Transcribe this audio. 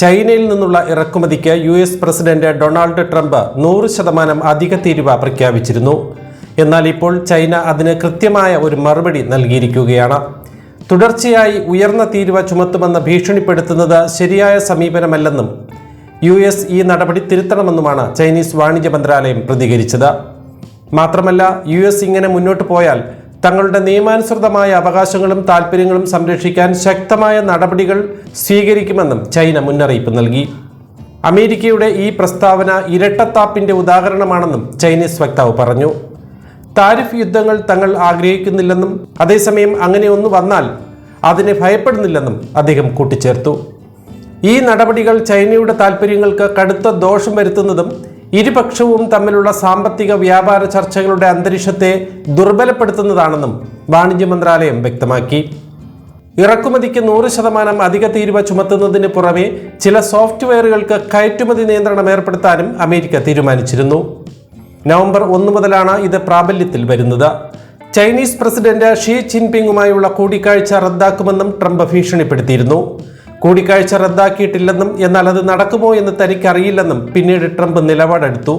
ചൈനയിൽ നിന്നുള്ള ഇറക്കുമതിക്ക് U S president Donald Trump നൂറ് ശതമാനം അധിക തീരുവ പ്രഖ്യാപിച്ചിരുന്നു. എന്നാൽ ഇപ്പോൾ ചൈന അതിന് കൃത്യമായ ഒരു മറുപടി നൽകിയിരിക്കുകയാണ്. തുടർച്ചയായി ഉയർന്ന തീരുവ ചുമത്തുമെന്ന് ഭീഷണിപ്പെടുത്തുന്നത് ശരിയായ സമീപനമല്ലെന്നും യു എസ് ഈ നടപടി തിരുത്തണമെന്നുമാണ് ചൈനീസ് വാണിജ്യ മന്ത്രാലയം പ്രതികരിച്ചത്. മാത്രമല്ല യു എസ് ഇങ്ങനെ മുന്നോട്ട് പോയാൽ തങ്ങളുടെ നിയമാനുസൃതമായ അവകാശങ്ങളും താൽപ്പര്യങ്ങളും സംരക്ഷിക്കാൻ ശക്തമായ നടപടികൾ സ്വീകരിക്കുമെന്നും ചൈന മുന്നറിയിപ്പ് നൽകി. അമേരിക്കയുടെ ഈ പ്രസ്താവന ഇരട്ടത്താപ്പിന്റെ ഉദാഹരണമാണെന്നും ചൈനീസ് വക്താവ് പറഞ്ഞു. താരിഫ് യുദ്ധങ്ങൾ തങ്ങൾ ആഗ്രഹിക്കുന്നില്ലെന്നും അതേസമയം അങ്ങനെ ഒന്ന് വന്നാൽ അതിനെ ഭയപ്പെടുന്നില്ലെന്നും അദ്ദേഹം കൂട്ടിച്ചേർത്തു. ഈ നടപടികൾ ചൈനയുടെ താൽപ്പര്യങ്ങൾക്ക് കടുത്ത ദോഷം വരുത്തുന്നതും ഇരുപക്ഷവും തമ്മിലുള്ള സാമ്പത്തിക വ്യാപാര ചർച്ചകളുടെ അന്തരീക്ഷത്തെ ദുർബലപ്പെടുത്തുന്നതാണെന്നും വാണിജ്യ മന്ത്രാലയം വ്യക്തമാക്കി. ഇറക്കുമതിക്ക് നൂറ് ശതമാനം അധിക തീരുവ ചുമത്തുന്നതിന് പുറമെ ചില സോഫ്റ്റ്വെയറുകൾക്ക് കയറ്റുമതി നിയന്ത്രണം ഏർപ്പെടുത്താനും അമേരിക്ക തീരുമാനിച്ചിരുന്നു. നവംബർ ഒന്ന് മുതലാണ് ഇത് പ്രാബല്യത്തിൽ വരുന്നത്. ചൈനീസ് പ്രസിഡന്റ് ഷീ ജിൻപിങ്ങുമായുള്ള കൂടിക്കാഴ്ച റദ്ദാക്കുമെന്നും ട്രംപ് ഭീഷണിപ്പെടുത്തിയിരുന്നു. കൂടിക്കാഴ്ച റദ്ദാക്കിയിട്ടില്ലെന്നും എന്നാൽ അത് നടക്കുമോ എന്ന് തനിക്കറിയില്ലെന്നും പിന്നീട് ട്രംപ് നിലപാടെടുത്തു.